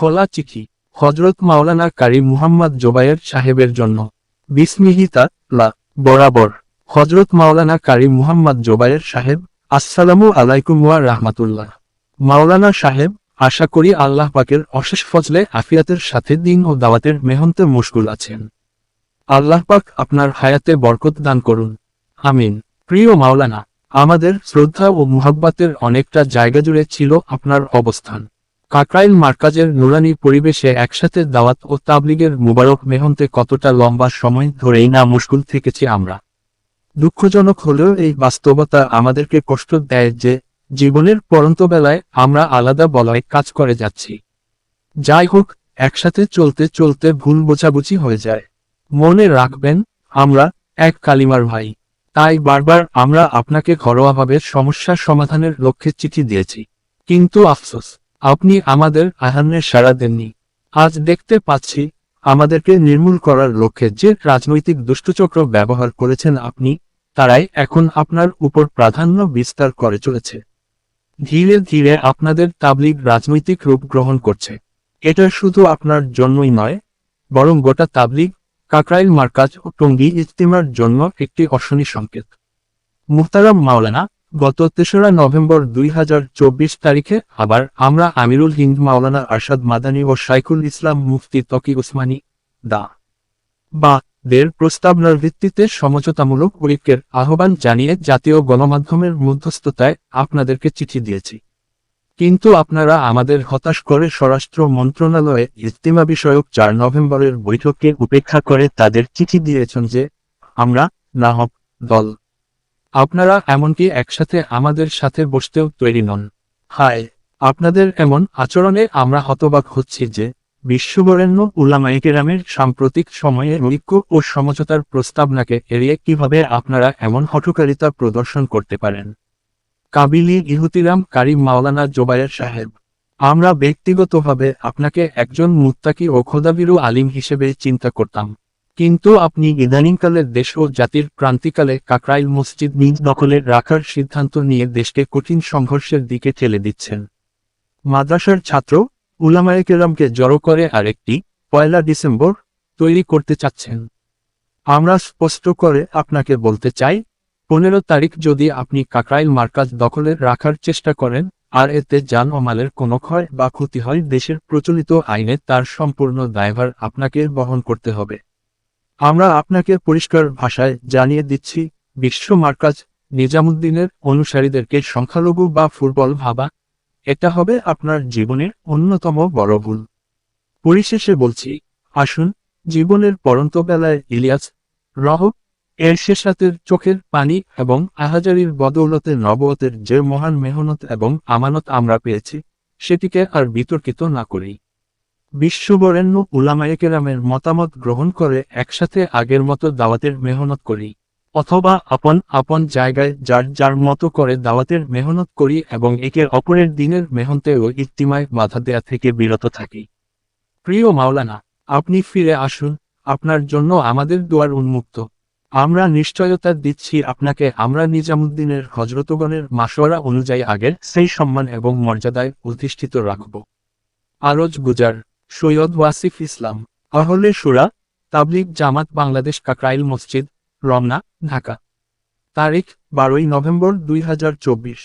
খোলা চিঠি হজরত মাওলানা কারি মুহাম্মদ জোবায়ের সাহেবের জন্য। বিসমিহিতা লা, বরাবর। হজরত মাওলানা কারি মুহাম্মদ জোবায়ের সাহেব, আসসালামু আলাইকুম ওয়া রাহমাতুল্লাহ। মাওলানা সাহেব, আশা করি আল্লাহ পাকের অশেষ ফজলে, আফিয়াতের সাথে দিন ও দাওয়াতের মেহনতে মুশকুল আছেন। আল্লাহ পাক আপনার হায়াতে বরকত দান করুন। আমিন। প্রিয় মাওলানা, আমাদের শ্রদ্ধা ও মুহাব্বাতের অনেকটা জায়গা জুড়ে ছিল আপনার অবস্থান। কাকরাইল মার্কাজের নুরানি পরিবেশে একসাথে দাওয়াত ও তাবলিগের মুবারক মেহন্তে কতটা লম্বা সময় ধরেই না মুশকুল থেকেছি আমরা। দুঃখজনক হলেও এই বাস্তবতা আমাদেরকে কষ্ট দেয় যে, জীবনের পরন্ত বেলায় আমরা আলাদা বলয় কাজ করে যাচ্ছি। যাই হোক, একসাথে চলতে চলতে ভুল বোঝাবুঝি হয়ে যায়। মনে রাখবেন, আমরা এক কালিমার ভাই। তাই বারবার আমরা আপনাকে ঘরোয়াভাবে সমস্যার সমাধানের লক্ষ্যে চিঠি দিয়েছি। কিন্তু আফসোস আপনি আমাদের আহ্বানের সাড়া দেননি। আজ দেখতে পাচ্ছি, আমাদেরকে নির্মূল করার লক্ষ্যে যে রাজনৈতিক দুষ্টচক্র ব্যবহার করেছেন আপনি, তারাই এখন আপনার উপর প্রাধান্য বিস্তার করে চলেছে। ধীরে ধীরে আপনাদের তাবলিগ রাজনৈতিক রূপ গ্রহণ করছে। এটা শুধু আপনার জন্যই নয়, বরং গোটা তাবলিগ, কাকরাইল মার্কাজ ও টঙ্গী ইজতিমার জন্য একটি অশনি সংকেত। মুহতারাম মাওলানা গত তেসরা নভেম্বর দুই হাজার চব্বিশ তারিখে আবার আমরা আমিরুল হিন্দ, মাওলানা আরশাদ মাদানী ও শাইকুল ইসলাম মুফতি তকি উসমানী দা বা দের প্রস্তাবনার ভিত্তিতে সমঝোতামূলক ঐক্যের আহ্বান জানিয়ে জাতীয় গণমাধ্যমের মধ্যস্থতায় আপনাদেরকে চিঠি দিয়েছি। কিন্তু আপনারা আমাদের হতাশ করে স্বরাষ্ট্র মন্ত্রণালয়ে ইজতিমা বিষয়ক চার নভেম্বরের বৈঠকে উপেক্ষা করে তাদের চিঠি দিয়েছেন যে আমরা না হক দল আপনারা এমনকি একসাথে আমাদের সাথে বসতেও তৈরি নন। হায়, আপনাদের এমন আচরণে আমরা হতবাক হচ্ছি যে, বিশ্ববরেণ্য উল্লামাইকেরামের সাম্প্রতিক সময়ে ঐক্য ও সমঝোতার প্রস্তাবনাকে এড়িয়ে কীভাবে আপনারা এমন হঠকারিতা প্রদর্শন করতে পারেন? কাবিলি ইহুতিরাম কারিম মাওলানা জোবায়ের সাহেব, আমরা ব্যক্তিগতভাবে আপনাকে একজন মুত্তাকি ও খোদাবিরু আলিম হিসেবে চিন্তা করতাম। কিন্তু আপনি ইদানিংকালে দেশ ও জাতির ক্রান্তিকালে কাকরাইল মসজিদ নিজ দখলে রাখার সিদ্ধান্ত নিয়ে দেশকে কঠিন সংঘর্ষের দিকে ঠেলে দিচ্ছেন। মাদ্রাসার ছাত্র উলামায়ে কেরামকে জড়ো করে আরেকটি, পয়লা ডিসেম্বর, তৈরি করতে চাচ্ছেন। আমরা স্পষ্ট করে আপনাকে বলতে চাই, পনেরো তারিখ যদি আপনি কাকরাইল মার্কাজ দখলে রাখার চেষ্টা করেন, আর এতে যান ও মালের কোনো ক্ষয় বা ক্ষতি হয়, দেশের প্রচলিত আইনে তার সম্পূর্ণ দায়ভার আপনাকে বহন করতে হবে। আমরা আপনাকে পরিষ্কার ভাষায় জানিয়ে দিচ্ছি, বিশ্ব মার্কাজ নিজামুদ্দিনের অনুসারীদেরকে সংখ্যালঘু বা ফুটবল ভাবা, এটা হবে আপনার জীবনের অন্যতম বড় ভুল। পরিশেষে বলছি, আসুন জীবনের পরন্ত বেলায় ইলিয়াস, রহ, এর শেষাতের চোখের পানি এবং আহাজারির বদৌলতে নবতের যে মহান মেহনত এবং আমানত আমরা পেয়েছি, সেটিকে আর বিতর্কিত না করেই বিশ্ববরেণ্য উলামায়েকেরামের মতামত গ্রহণ করে একসাথে আগের মতো দাওয়াতের মেহনত করি, অথবা আপন আপন জায়গায় যার যার মতো করে দাওয়াতের মেহনত করি এবং একে অপরের দিনের মেহনতে ও ইত্তিমায় বাধা দেয়া থেকে বিরত থাকি। প্রিয় মাওলানা, আপনি ফিরে আসুন, আপনার জন্য আমাদের দুয়ার উন্মুক্ত। আমরা নিশ্চয়তা দিচ্ছি আপনাকে, আমরা নিজামুদ্দিনের হজরতগণের মাসোয়ারা অনুযায়ী আগের সেই সম্মান এবং মর্যাদায় অধিষ্ঠিত রাখব। আরজ গুজার। সৈয়দ ওয়াসিফ ইসলাম, আহলে সুরা, তাবলিগ জামাত বাংলাদেশ কাকরাইল মসজিদ, রমনা, ঢাকা। তারিখ বারোই নভেম্বর দুই হাজার চব্বিশ।